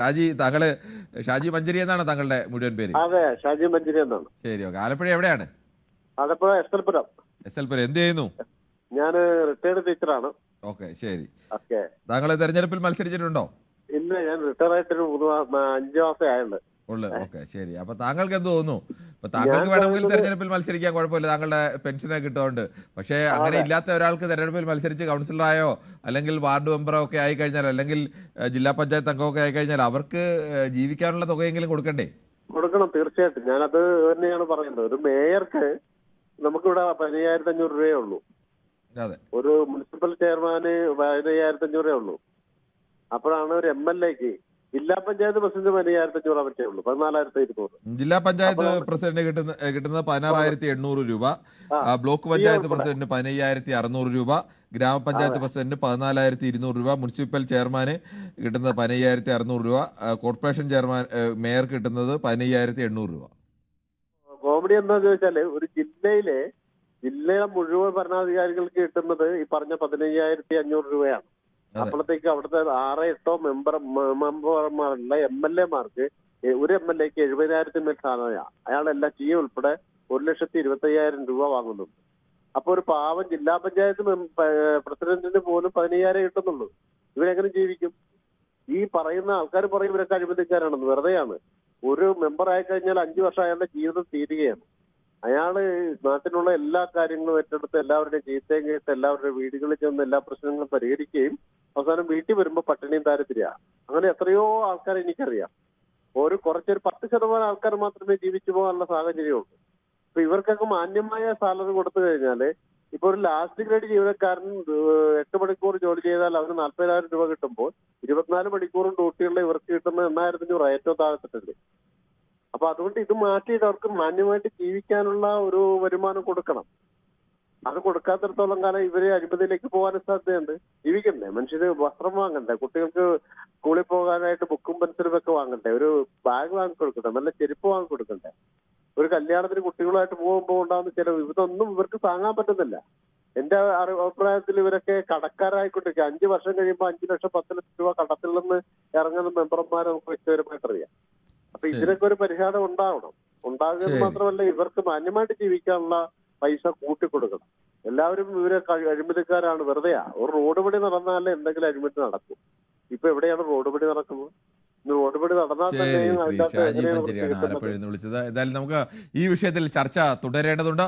ഷാജി താങ്കൾ ഷാജി മഞ്ചരി എന്നാണ് താങ്കളുടെ മുഴുവൻ പേര്? അതെ ഷാജി മഞ്ചരി എന്നാണ്. ശരി ഓക്കെ. ആലപ്പുഴ എവിടെയാണ്? ആലപ്പുഴ എസ് എൽ പുരം എന്ത് ചെയ്യുന്നു? ഞാൻ റിട്ടയർഡ് ടീച്ചറാണ്. ഓക്കെ ശരി. ഓക്കെ. താങ്കൾ തെരഞ്ഞെടുപ്പിൽ മത്സരിച്ചിട്ടുണ്ടോ? ഇല്ല ഞാൻ റിട്ടയർ ആയിട്ട് മൂന്ന് മാ- മാ- അഞ്ച് മാസമേ ആയുള്ളൂ. ഉള്ളു. ഓക്കെ ശരി. അപ്പൊ താങ്കൾക്ക് എന്ത് തോന്നുന്നു അപ്പൊ താങ്കൾക്ക് വേണമെങ്കിൽ തെരഞ്ഞെടുപ്പിൽ മത്സരിക്കാൻ കുഴപ്പമില്ല. താങ്കളുടെ പെൻഷനെ കിട്ടുന്നുണ്ട് പക്ഷേ അങ്ങനെ ഇല്ലാത്ത ഒരാൾക്ക് തെരഞ്ഞെടുപ്പിൽ മത്സരിച്ച് കൗൺസിലറായോ അല്ലെങ്കിൽ വാർഡ് മെമ്പറോ ഒക്കെ ആയി കഴിഞ്ഞാൽ അല്ലെങ്കിൽ ജില്ലാ പഞ്ചായത്ത് അംഗമൊക്കെ ആയി കഴിഞ്ഞാൽ അവർക്ക് ജീവിക്കാനുള്ള തുകയെങ്കിലും കൊടുക്കണ്ടേ? കൊടുക്കണം തീർച്ചയായിട്ടും. ഞാനത് തന്നെയാണ് പറയുന്നത്. ഒരു മേയർക്ക് നമുക്കിവിടെ പതിനയ്യായിരത്തി അഞ്ഞൂറ് രൂപയേ ഉള്ളൂ. അതെ. ഒരു മുനിസിപ്പൽ ചെയർമാന് പതിനയ്യായിരത്തി അഞ്ഞൂറ് രൂപയേ ഉള്ളൂ. അപ്പോഴാണ് ഒരു എം എൽ എക്ക് ജില്ലാ പഞ്ചായത്ത് പ്രസിഡന്റ് പതിനയ്യായിരത്തി അഞ്ഞൂറ് പറ്റേ ഉള്ളൂ. പതിനാലായിരത്തി ഇരുന്നൂറ് ജില്ലാ പഞ്ചായത്ത് പ്രസിഡന്റ് കിട്ടുന്ന കിട്ടുന്നത് പതിനാറായിരത്തി എണ്ണൂറ് രൂപ ബ്ലോക്ക് പഞ്ചായത്ത് പ്രസിഡന്റ് പതിനയ്യായിരത്തി അറുന്നൂറ് രൂപ. ഗ്രാമപഞ്ചായത്ത് പ്രസിഡന്റ് പതിനാലായിരത്തി ഇരുന്നൂറ് രൂപ. മുനിസിപ്പൽ ചെയർമാന് കിട്ടുന്നത് പതിനയ്യായിരത്തി അറുന്നൂറ് രൂപ കോർപ്പറേഷൻ ചെയർമാൻ മേയർ കിട്ടുന്നത് പതിനയ്യായിരത്തി എണ്ണൂറ് രൂപ. കോമഡി എന്താന്ന് ചോദിച്ചാൽ ഒരു ജില്ലയിലെ ജില്ലയിലെ മുഴുവൻ ഭരണാധികാരികൾക്ക് കിട്ടുന്നത് ഈ പറഞ്ഞ പതിനയ്യായിരത്തി അഞ്ഞൂറ് രൂപയാണ്. അപ്പോഴത്തേക്ക് അവിടുത്തെ ആറോ എട്ടോ മെമ്പർ മെമ്പർമാരുള്ള എം എൽ എമാർക്ക് ഒരു എം എൽ എക്ക് എഴുപതിനായിരത്തിന് മേൽ സാധനമാണ് അയാൾ എല്ലാം ചെയ്യും ഉൾപ്പെടെ ഒരു ലക്ഷത്തി ഇരുപത്തി അയ്യായിരം രൂപ വാങ്ങുന്നുണ്ട് അപ്പൊ ഒരു പാവം ജില്ലാ പഞ്ചായത്ത് പ്രസിഡന്റിന് പോലും പതിനയ്യായിരം കിട്ടുന്നുള്ളൂ. ഇവരെങ്ങനെ ജീവിക്കും? ഈ പറയുന്ന ആൾക്കാർ പറയും ഇവരൊക്കെ അഴിമതിക്കാരാണെന്ന്. വെറുതെയാണ്. ഒരു മെമ്പർ ആയി കഴിഞ്ഞാൽ അഞ്ചു വർഷം അയാളുടെ ജീവിതം തീരുകയാണ്. അയാൾ നാട്ടിലുള്ള എല്ലാ കാര്യങ്ങളും ഏറ്റെടുത്ത് എല്ലാവരുടെയും ചീത്തയും കേട്ട് എല്ലാവരുടെ വീടുകളിൽ ചെന്ന് എല്ലാ പ്രശ്നങ്ങളും പരിഹരിക്കുകയും അവസാനം വീട്ടിൽ വരുമ്പോൾ പട്ടിണിയും ദാരിദ്ര്യ. അങ്ങനെ എത്രയോ ആൾക്കാർ എനിക്കറിയാം. ഒരു കുറച്ചൊരു പത്ത് ശതമാനം ആൾക്കാർ മാത്രമേ ജീവിച്ചു പോകാനുള്ള സാഹചര്യമുള്ളൂ. അപ്പൊ ഇവർക്കൊക്കെ മാന്യമായ സാലറി കൊടുത്തു കഴിഞ്ഞാൽ ഇപ്പൊ ഒരു ലാസ്റ്റ് ഗ്രേഡ് ജീവനക്കാരൻ എട്ട് മണിക്കൂർ ജോലി ചെയ്താൽ അവന് നാൽപ്പതിനായിരം രൂപ കിട്ടുമ്പോൾ ഇരുപത്തിനാല് മണിക്കൂറും ഡ്യൂട്ടിയുള്ള ഇവർക്ക് കിട്ടുന്ന എണ്ണായിരത്തി അഞ്ഞൂറ് ഏറ്റവും താഴത്തിട്ടുണ്ട്. അപ്പൊ അതുകൊണ്ട് ഇത് മാറ്റിയിട്ട് അവർക്ക് മാന്യമായിട്ട് ജീവിക്കാനുള്ള ഒരു വരുമാനം കൊടുക്കണം. അത് കൊടുക്കാത്തിടത്തോളം കാലം ഇവർ അഴിമതിയിലേക്ക് പോകാനും സാധ്യതയുണ്ട്. ജീവിക്കണ്ടേ? മനുഷ്യര് വസ്ത്രം വാങ്ങണ്ടേ? കുട്ടികൾക്ക് സ്കൂളിൽ പോകാനായിട്ട് ബുക്കും പെൻസിലും ഒക്കെ വാങ്ങണ്ടേ? ഒരു ബാഗ് വാങ്ങിക്കൊടുക്കണ്ടേ നല്ല ചെരുപ്പ് വാങ്ങിക്കൊടുക്കണ്ടേ ഒരു കല്യാണത്തിന് കുട്ടികളായിട്ട് പോകുമ്പോൾ ഉണ്ടാകുന്ന ചില ഇതൊന്നും ഇവർക്ക് താങ്ങാൻ പറ്റുന്നില്ല. എന്റെ അഭിപ്രായത്തിൽ ഇവരൊക്കെ കടക്കാരായിക്കൊണ്ടിരിക്കുക അഞ്ചു വർഷം കഴിയുമ്പോൾ അഞ്ചു ലക്ഷം പത്ത് ലക്ഷം രൂപ കടത്തിൽ നിന്ന് ഇറങ്ങുന്ന മെമ്പർമാരെ നമുക്ക് വ്യക്തിപരമായിട്ട് അറിയാം അപ്പൊ ഇതിനൊക്കെ ഒരു പരിഹാരം ഉണ്ടാവണം. ഉണ്ടാകുന്നത്. മാത്രമല്ല ഇവർക്ക് മാന്യമായിട്ട് ജീവിക്കാനുള്ള പൈസ കൂട്ടിക്കൊടുക്കണം. എല്ലാവരും ഇവരെ അഴിമതിക്കാരാണ് വെറുതെയാ. ഒരു റോഡ് പണി നടന്നാലേ എന്തെങ്കിലും അഴിമതി നടക്കും. ഇപ്പൊ എവിടെയാണ് റോഡ് പണി നടക്കുന്നത്? ശരി ഷാജി മഞ്ചേരിയാണ് ആലപ്പുഴയിൽ നിന്ന് വിളിച്ചത്. എന്തായാലും നമുക്ക് ഈ വിഷയത്തിൽ ചർച്ച തുടരേണ്ടതുണ്ട്.